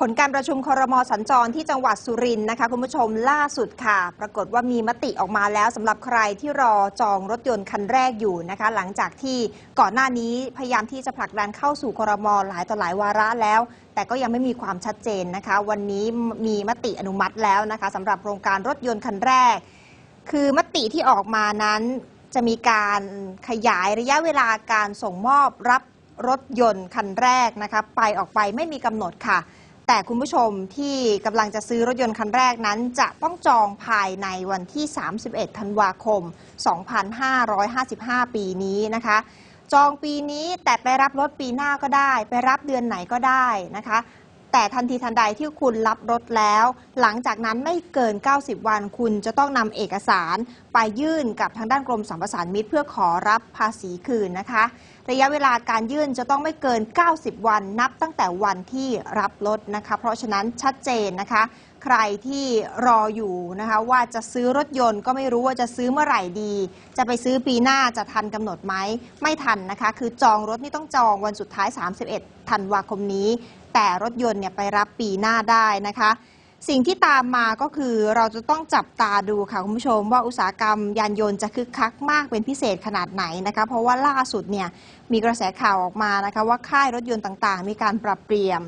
ผลการประชุมคอรมอสัญจรที่จังหวัดสุรินทร์นะคะ คุณผู้ชมล่าสุดค่ะ ปรากฏว่ามีมติออกมาแล้วสำหรับใครที่รอจองรถยนต์คันแรกอยู่นะคะ หลังจากที่ก่อนหน้านี้พยายามที่จะผลักดันเข้าสู่คอรมอหลายต่อหลายวาระแล้ว แต่ก็ยังไม่มีความชัดเจนนะคะ วันนี้มีมติอนุมัติแล้วนะคะสำหรับโครงการรถยนต์คันแรก คือมติที่ออกมานั้นจะมีการขยายระยะเวลาการส่งมอบรับรถยนต์คันแรกนะคะไปออกไปไม่มีกำหนดค่ะ แต่คุณผู้ชมที่กำลังจะซื้อรถยนต์คันแรกนั้น จะต้องจองภายในวันที่ 31 ธันวาคม 2555 ปีนี้นะคะ จองปีนี้แต่ไปรับรถปีหน้าก็ได้ ไปรับเดือนไหนก็ได้นะคะแต่ทันทีทันใดที่คุณรับรถแล้ว หลังจากนั้นไม่เกิน 90 วันคุณจะต้องนำเอกสาร ไปยื่นกับทางด้านกรมสรรพสานมิตรเพื่อขอรับภาษีคืนนะคะ ระยะเวลาการยื่นจะต้องไม่เกิน 90 วันนับตั้งแต่วันที่รับรถนะคะ เพราะฉะนั้นชัดเจนนะคะ ใครที่รออยู่นะคะ ว่าจะซื้อรถยนต์ก็ไม่รู้ว่าจะซื้อเมื่อไหร่ดี จะไปซื้อปีหน้าจะทันกำหนดไหมไม่ทันนะคะ คือจองรถนี่ต้องจองวันสุดท้าย 31ธันวาคมนี้ แต่รถยนต์เนี่ยไปรับปีหน้าได้นะคะ สิ่งที่ตามมาก็คือเราจะต้องจับตาดูค่ะคุณผู้ชม ว่าอุตสาหกรรมยานยนต์จะคึกคักมากเป็นพิเศษขนาดไหนนะคะเพราะว่าล่าสุดเนี่ยมีกระแสข่าวออกมานะคะว่าค่ายรถยนต์ต่างๆ มีการปรับเปลี่ยน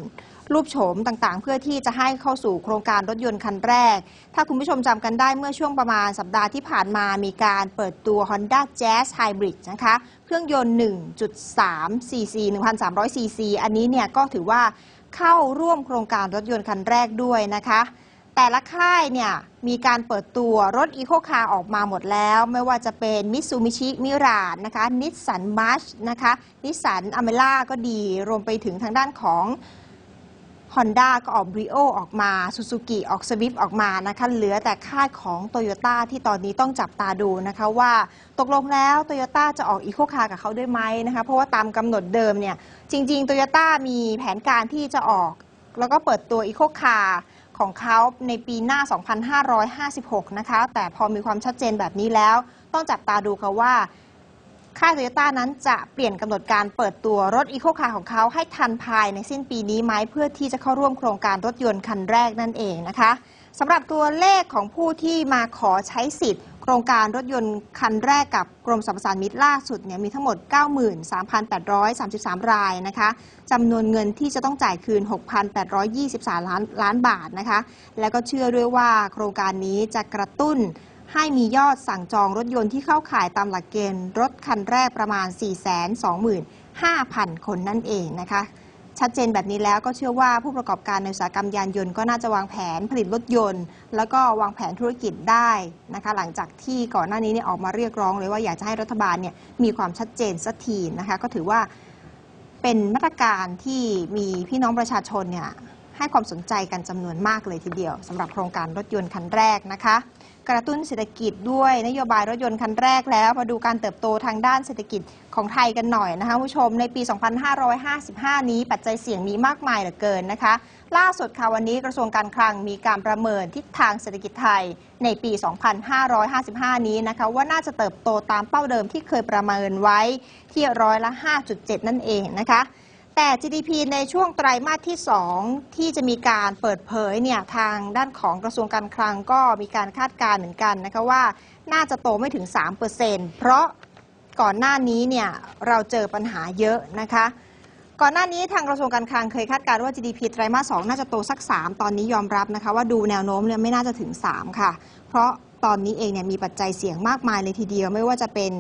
รูปโฉมต่างๆ เพื่อที่จะให้เข้าสู่โครงการรถยนต์คันแรก ถ้าคุณผู้ชมจำกันได้เมื่อช่วงประมาณสัปดาห์ที่ผ่านมามีการเปิดตัว Honda Jazz Hybrid นะคะ เครื่องยนต์ 1.3 cc 1,300 cc อันนี้เนี่ยก็ถือว่า เข้าร่วมโครงการรถยนต์คันแรกด้วยนะคะ แต่ละค่ายเนี่ยมีการเปิดตัวรถอีโคคาร์ออกมาหมดแล้ว ไม่ว่าจะเป็นมิซูมิชิมิราดนะคะนิสสันมาร์ชนะคะนิสสันอเมล่าก็ดีรวมไปถึงทางด้านของ Honda ก็ออกบริโอออกมา Suzuki ออกสวิฟออกมานะคะเหลือแต่ค่ายของ t o y ยต้ที่ตอนนี้ต้องจับตาดูนะคะว่าตกลงแล้ว t o y ยต้จะออกอีโคคาร์กับเขาด้วยไหมนะคะเพราะว่าตามกำหนดเดิมเนี่ยจริง ๆ t o y ยต้มีแผนการที่จะออก แล้วก็เปิดตัวอีโคคาร์ของเขาในปีหน้า 2556 นะคะ แต่พอมีความชัดเจนแบบนี้แล้ว ต้องจับตาดูค่ะว่า ค่ายโตโยต้านั้นจะเปลี่ยนกำหนดการเปิดตัวรถอีโคคาร์ของเขาให้ทันภายในสิ้นปีนี้ไหมเพื่อที่จะเข้าร่วมโครงการรถยนต์คันแรกนั่นเองนะคะสำหรับตัวเลขของผู้ที่มาขอใช้สิทธิ์ โครงการรถยนต์คันแรกกับกรมสรรพสามิตล่าสุดเนี่ยมีทั้งหมด 93,833 รายนะคะจำนวนเงินที่จะต้องจ่ายคืน 6,823 ล้านล้านบาทนะคะ แล้วก็เชื่อด้วยว่าโครงการนี้จะกระตุ้น ให้มียอดสั่งจองรถยนต์ที่เข้าข่ายตามหลักเกณฑ์ รถคันแรกประมาณ 425,000 คนนั่นเองนะคะ ชัดเจนแบบนี้แล้วก็เชื่อว่าผู้ประกอบการในอุตสาหกรรมยานยนต์ก็น่าจะวางแผนผลิตรถยนต์ แล้วก็วางแผนธุรกิจได้นะคะ หลังจากที่ก่อนหน้านี้เนี่ยออกมาเรียกร้องเลยว่าอยากจะให้รัฐบาลเนี่ยมีความชัดเจนสักทีนะคะ ก็ถือว่าเป็นมาตรการที่มีพี่น้องประชาชนเนี่ยให้ความสนใจกันจำนวนมากเลยทีเดียวสำหรับโครงการรถยนต์คันแรกนะคะ กระตุ้นเศรษฐกิจด้วยนโยบายรถยนต์คันแรกแล้ว มาดูการเติบโตทางด้านเศรษฐกิจของไทยกันหน่อยนะคะผู้ชมในปี 2555 นี้ปัจจัยเสี่ยงมีมากมายเหลือเกินนะคะ ล่าสุดค่ะวันนี้กระทรวงการคลังมีการประเมินทิศทางเศรษฐกิจไทยในปี 2555 นี้นะคะว่าน่าจะเติบโตตามเป้าเดิมที่เคยประเมินไว้ที่ร้อยละ 5.7 นั่นเองนะคะ แต่ GDP ในช่วงไตรมาสที่ 2 ที่จะมีการเปิดเผยเนี่ยทางด้านของกระทรวงการคลังก็มีการคาดการณ์เหมือนกันนะคะว่าน่าจะโตไม่ถึง 3%เพราะก่อนหน้านี้เนี่ยเราเจอปัญหาเยอะนะคะ ก่อนหน้านี้ทางกระทรวงการคลังเคยคาดการณ์ว่า GDP ไตรมาส 2 น่าจะโตสัก 3 ตอนนี้ยอมรับนะคะว่าดูแนวโน้มเนี่ยไม่น่าจะถึง 3 ค่ะ เพราะตอนนี้เองเนี่ยมีปัจจัยเสี่ยงมากมายเลยทีเดียว ไม่ว่าจะเป็น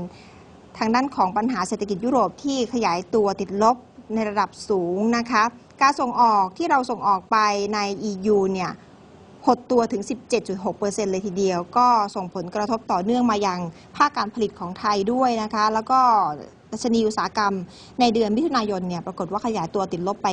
ทางด้านของปัญหาเศรษฐกิจยุโรปที่ขยายตัวติดลบ ในระดับสูงนะคะการส่งออกที่เราส่งออกไปใน EU เนี่ยหดตัวถึง 17.6%เลยทีเดียว ก็ส่งผลกระทบต่อเนื่องมายังภาคการผลิตของไทยด้วยนะคะ แล้วก็ ดัชนีอุตสาหกรรม ในเดือนมิถุนายนเนี่ยปรากฏว่าขยายตัวติดลบไป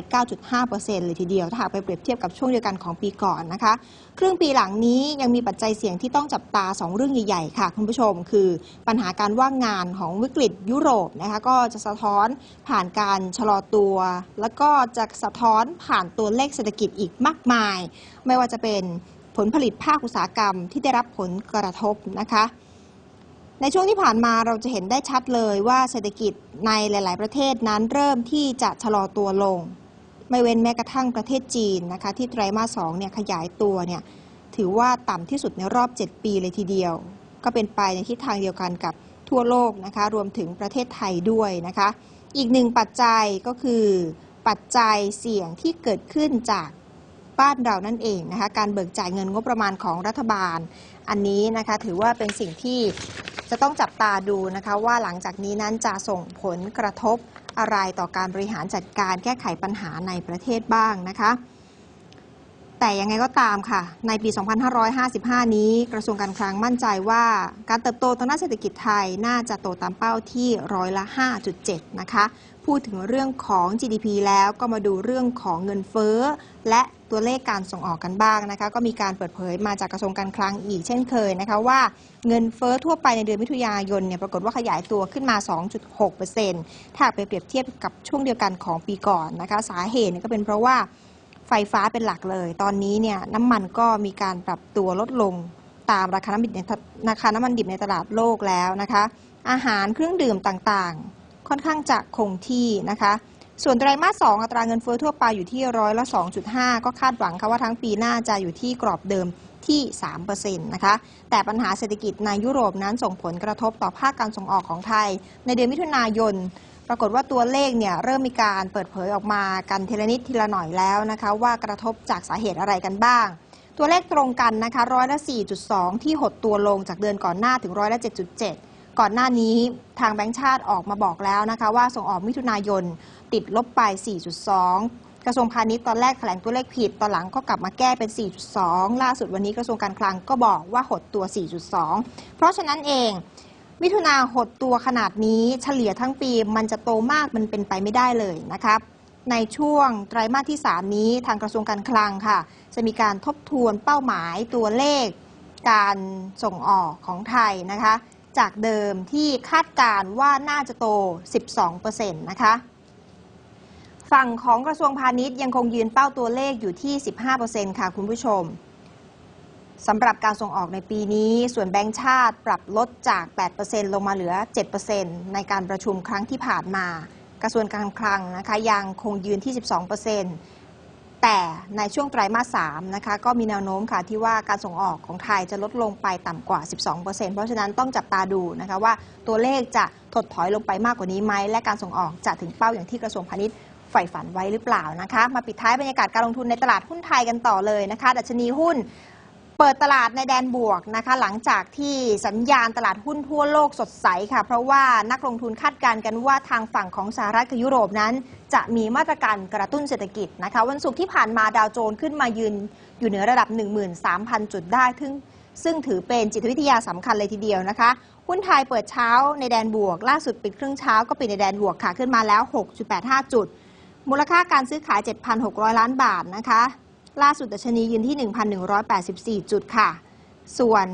9.5%เลยทีเดียว ถ้าหากไปเปรียบเทียบกับช่วงเดียวกันของปีก่อนนะคะครึ่งปีหลังนี้ยังมีปัจจัยเสี่ยงที่ต้องจับตา 2 เรื่องใหญ่ๆค่ะ คุณผู้ชม คือปัญหาการว่างงานของวิกฤตยุโรปนะคะก็จะสะท้อนผ่านการชะลอตัว แล้วก็จะสะท้อนผ่านตัวเลขเศรษฐกิจอีกมากมาย ไม่ว่าจะเป็นผลผลิตภาคอุตสาหกรรมที่ได้รับผลกระทบนะคะ ในช่วงที่ผ่านมาเราจะเห็นได้ชัดเลยว่าเศรษฐกิจในหลาย ๆ ประเทศนั้นเริ่มที่จะชะลอตัวลง ไม่เว้นแม้กระทั่งประเทศจีนนะคะที่ไตรมาสสองเนี่ยขยายตัวเนี่ยถือว่าต่ำที่สุดในรอบ 7 ปีเลยทีเดียว ก็เป็นไปในทิศทางเดียวกันกับทั่วโลกนะคะรวมถึงประเทศไทยด้วยนะคะ อีกหนึ่งปัจจัยก็คือปัจจัยเสี่ยงที่เกิดขึ้นจากบ้านเรานั่นเองนะคะการเบิกจ่ายเงินงบประมาณของรัฐบาล อันนี้นะคะถือว่าเป็นสิ่งที่ จะต้องจับตาดูนะคะว่าหลังจากนี้นั้นจะส่งผลกระทบอะไรต่อการบริหารจัดการแก้ไขปัญหาในประเทศบ้างนะคะ แต่ยังไงก็ตามค่ะ ในปี 2555 นี้กระทรวงการคลังมั่นใจว่า การเติบโตทางด้านเศรษฐกิจไทยน่าจะโตตามเป้าที่ร้อยละ 5.7 นะคะ พูดถึงเรื่องของ GDP แล้วก็มาดูเรื่องของเงินเฟ้อ และตัวเลขการส่งออกกันบ้างนะคะ ก็มีการเปิดเผยมาจากกระทรวงการคลังอีกเช่นเคยนะคะว่าเงินเฟ้อทั่วไปในเดือนมิถุนายนเนี่ยปรากฏว่าขยายตัวขึ้นมา 2.6%ถ้าไปเปรียบเทียบกับช่วงเดียวกันของปีก่อนนะคะ สาเหตุก็เป็นเพราะว่า ไฟฟ้าเป็นหลักเลย ตอนนี้เนี่ยน้ำมันก็มีการปรับตัวลดลงตามราคาน้ำมันดิบในตราคาน้ำมันดิบในตลาดโลกแล้วนะคะ อาหารเครื่องดื่มต่างๆ ค่อนข้างจะคงที่นะคะ ส่วนไตรมาส2อัตราเงินเฟ้อทั่วไปอยู่ที่ร้อยละ 2.5 ก็คาดหวังค่ะว่าทั้งปีหน้าจะอยู่ที่กรอบเดิมที่3%นะคะ แต่ปัญหาเศรษฐกิจในยุโรปนั้นส่งผลกระทบต่อภาคการส่งออกของไทย ในเดือนมิถุนายน ปรากฏว่าตัวเลขเนี่ยเริ่มมีการเปิดเผยออกมากันทีละนิดทีละหน่อยแล้วนะคะว่ากระทบจากสาเหตุอะไรกันบ้าง ตัวเลขตรงกันนะคะร้อยละ 4.2 ที่หดตัวลงจากเดือนก่อนหน้าถึงร้อยละ 7.7 ก่อนหน้านี้ทางแบงก์ชาติออกมาบอกแล้วนะคะว่าส่งออกมิถุนายนติดลบไป 4.2 กระทรวงพาณิชย์ตอนแรกแถลงตัวเลขผิด ตอนหลังก็กลับมาแก้เป็น 4.2 ล่าสุดวันนี้กระทรวงการคลังก็บอกว่าหดตัว 4.2 เพราะฉะนั้นเอง มิถุนาหดตัวขนาดนี้เฉลี่ยทั้งปีมันจะโตมากมันเป็นไปไม่ได้เลยนะครับในช่วงไตรมาสที่ 3 นี้ทางกระทรวงการคลังค่ะ จะมีการทบทวนเป้าหมายตัวเลข การส่งออกของไทยนะคะ จากเดิมที่คาดการว่าน่าจะโต 12%นะคะ ฝั่งของกระทรวงพาณิชย์ยังคงยืนเป้าตัวเลขอยู่ที่ 15%ค่ะคุณผู้ชม สำหรับการส่งออกในปีนี้ ส่วนแบงก์ชาติปรับลดจาก 8%ลงมาเหลือ 7%ในการประชุมครั้งที่ผ่านมา กระทรวงการคลังนะคะยังคงยืนที่ 12%แต่ในช่วงไตรมาส3นะคะก็มีแนวโน้มค่ะที่ว่าการส่งออกของไทยจะลดลงไปต่ำกว่า 12%เพราะฉะนั้นต้องจับตาดูนะคะว่าตัวเลขจะถดถอยลงไปมากกว่านี้ไหมและการส่งออกจะถึงเป้าอย่างที่กระทรวงพาณิชย์ใฝ่ฝันไว้หรือเปล่านะคะ มาปิดท้ายบรรยากาศการลงทุนในตลาดหุ้นไทยกันต่อเลยนะคะ ดัชนีหุ้น เปิดตลาดในแดนบวกนะคะหลังจากที่สัญญาณตลาดหุ้นทั่วโลกสดใสค่ะ เพราะว่านักลงทุนคาดการณ์กันว่าทางฝั่งของสหรัฐกับยุโรปนั้น จะมีมาตรการกระตุ้นเศรษฐกิจนะคะ วันศุกร์ที่ผ่านมาดาวโจนส์ขึ้นมายืนอยู่เหนือระดับ 13,000 จุดได้ซึ่งซึ่งถือเป็นจิตวิทยาสำคัญเลยทีเดียวนะคะ หุ้นไทยเปิดเช้าในแดนบวก ล่าสุดปิดครึ่งเช้าก็ปิดในแดนบวกค่ะขึ้นมาแล้ว 6.85 จุด มูลค่าการซื้อขาย 7,600 ล้านบาทนะคะ ล่าสุดดัชนียืนที่ 1,184 จุดค่ะ ส่วน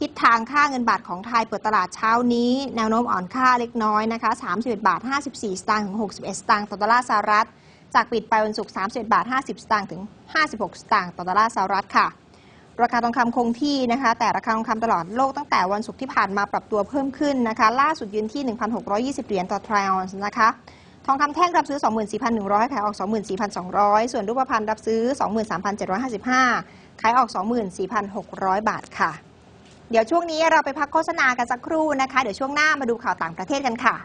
ทิศทางค่าเงินบาทของไทยเปิดตลาดเช้านี้ แนวโน้มอ่อนค่าเล็กน้อยนะคะ31บาท 54 สตางค์ถึง 61 สตางค์ต่อดอลลาร์สหรัฐ จากปิดไปวันศุกร์31บาท 50 สตางค์ถึง 56 สตางค์ต่อดอลลาร์สหรัฐค่ะ ราคาทองคำคงที่นะคะ แต่ราคาทองคำตลอดโลกตั้งแต่วันศุกร์ที่ผ่านมาปรับตัวเพิ่มขึ้นนะคะ ล่าสุดยืนที่ 1,620 เหรียญต่อทรออนซ์นะคะ องคำแท่งรับซื้อ 24,100 ขายออก 24,200 ส่วนรูปพรรณรับซื้อ 23,755 ขายออก 24,600 บาทค่ะ เดี๋ยวช่วงนี้เราไปพักโฆษณากันสักครู่นะคะ เดี๋ยวช่วงหน้ามาดูข่าวต่างประเทศกันค่ะ